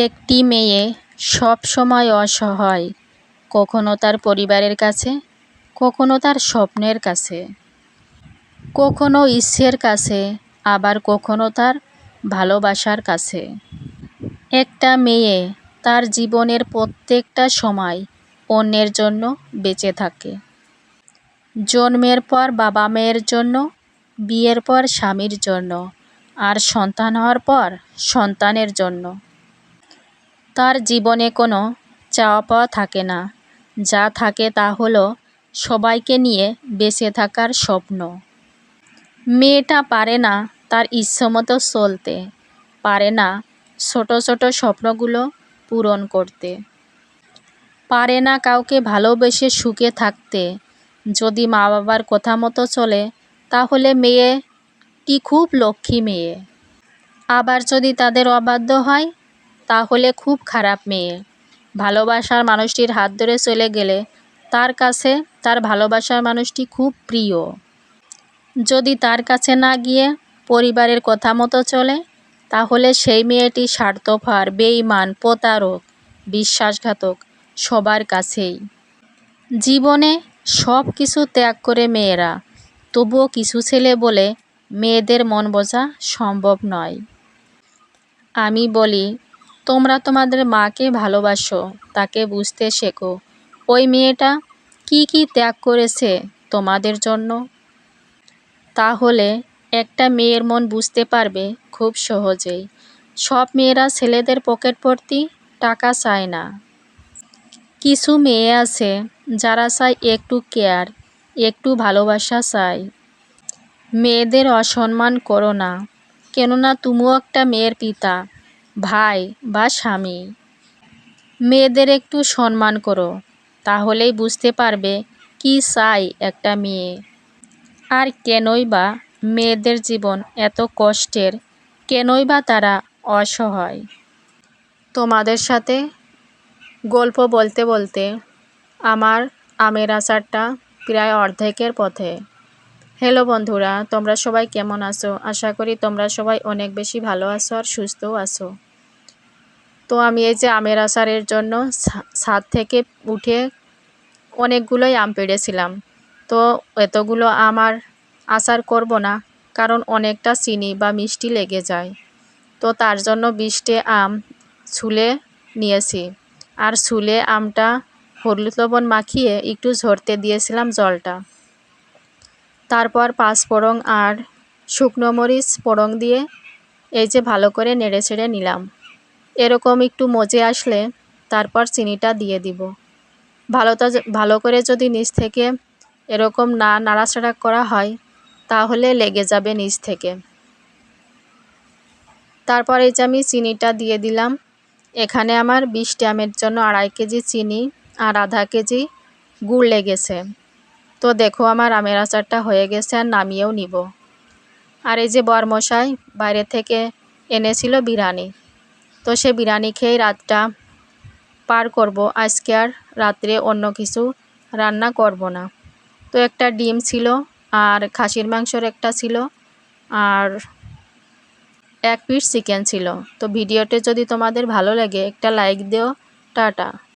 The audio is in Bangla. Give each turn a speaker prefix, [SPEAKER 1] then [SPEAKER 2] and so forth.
[SPEAKER 1] একটি মেয়ে সব সময় অসহায়, কখনো তার পরিবারের কাছে, কখনো তার স্বপ্নের কাছে, কখনো ইচ্ছের কাছে, আবার কখনো তার ভালোবাসার কাছে। একটা মেয়ে তার জীবনের প্রত্যেকটা সময় অন্যের জন্য বেঁচে থাকে। জন্মের পর বাবা মায়ের জন্য, বিয়ের পর স্বামীর জন্য, আর সন্তান হওয়ার পর সন্তানের জন্য। তার জীবনে কোনো চাওয়া পাওয়া থাকে না। যা থাকে তা হলো সবাইকে নিয়ে বেঁচে থাকার স্বপ্ন। মেয়েটা পারে না তার ইচ্ছামতো চলতে, পারে না ছোট ছোট স্বপ্নগুলো পূরণ করতে। পারে না কাউকে ভালোবেসে সুখে থাকতে। যদি মা বাবার কথা মতো চলে, তাহলে মেয়েটি খুব লক্ষ্মী মেয়ে? আবার যদি তাদের অবাধ্য হয় তাহলে খুব খারাপ মেয়ে। ভালোবাসার মানুষটির হাত ধরে চলে গেলে তার কাছে তার ভালোবাসার মানুষটি খুব প্রিয়। যদি তার কাছে না গিয়ে পরিবারের কথা মতো চলে, তাহলে সেই মেয়েটি স্বার্থপর, বেঈমান, প্রতারক, বিশ্বাসঘাতক, সবার কাছেই। জীবনে সব কিছু ত্যাগ করে মেয়েরা, তবুও কিছু ছেলে বলে মেয়েদের মন বোঝা সম্ভব নয়। আমি বলি তোমরা তোমাদের মাকে ভালোবাসো, তাকে বুঝতে শেখো। ওই মেয়েটা কি কি ত্যাগ করেছে তোমাদের জন্য? তাহলে একটা মেয়ের মন বুঝতে পারবে খুব সহজেই। সব মেয়েরা ছেলেদের পকেট ভর্তি টাকা চায় না। কিছু মেয়ে আছে যারা চায় একটু কেয়ার, একটু ভালোবাসা চায়। মেয়েদের অসম্মান করো না, কেননা তুমিও একটা মেয়ের পিতা। ভাই বা স্বামী। মেয়েদের একটু সম্মান করো, তাহলেই বুঝতে পারবে কি চাই একটা মেয়ে। আর কেনই বা মেয়েদের জীবন এত কষ্টের, কেনই বা তারা অসহায়। তোমাদের সাথে গল্প বলতে বলতে আমার আমের আচারটা প্রায় অর্ধেকের পথে। হ্যালো বন্ধুরা, তোমরা সবাই কেমন আছো? আশা করি তোমরা সবাই অনেক বেশি ভালো আছো আর সুস্থও আছো। তো আমি এই যে আমের আচারের জন্য ছাদ থেকে উঠে অনেকগুলোই আম পেড়েছিলাম। তো এতগুলো আমার আচার করব না, কারণ অনেকটা চিনি বা মিষ্টি লেগে যায়। তো তার জন্য বিশটে আম ছুলে নিয়েছি। আর ছুলে আমটা হলুদ লবণ মাখিয়ে একটু ঝরতে দিয়েছিলাম জলটা। তারপর পাঁচ ফোড়ং আর শুকনো মরিচ ফোড়ং দিয়ে এই যে ভালো করে নেড়ে ছেড়ে নিলাম। এরকম একটু মজে আসলে তারপর চিনিটা দিয়ে দিব। ভালোটা ভালো করে যদি নিচ থেকে এরকম না নাড়াচাড়া করা হয়, তাহলে লেগে যাবে নিচ থেকে। তারপর এই যে আমি চিনিটা দিয়ে দিলাম। এখানে আমার বিশ ট্যামের জন্য আড়াই কেজি চিনি আর আধা কেজি গুড় লেগেছে। তো দেখো আমার আমের আচারটা হয়ে গেছে, আর নামিয়েও নিব। আর এই যে বরমশাই বাইরে থেকে এনেছিল বিরিয়ানি, তো সে বিরিয়ানি খেয়ে রাতটা পার করব। আজকে আর রাত্রে অন্য কিছু রান্না করব না। তো একটা ডিম ছিল আর খাসির মাংসর একটা ছিল আর এক পিস চিকেন ছিল। তো ভিডিওটি যদি তোমাদের ভালো লাগে একটা লাইক দিও, টাটা।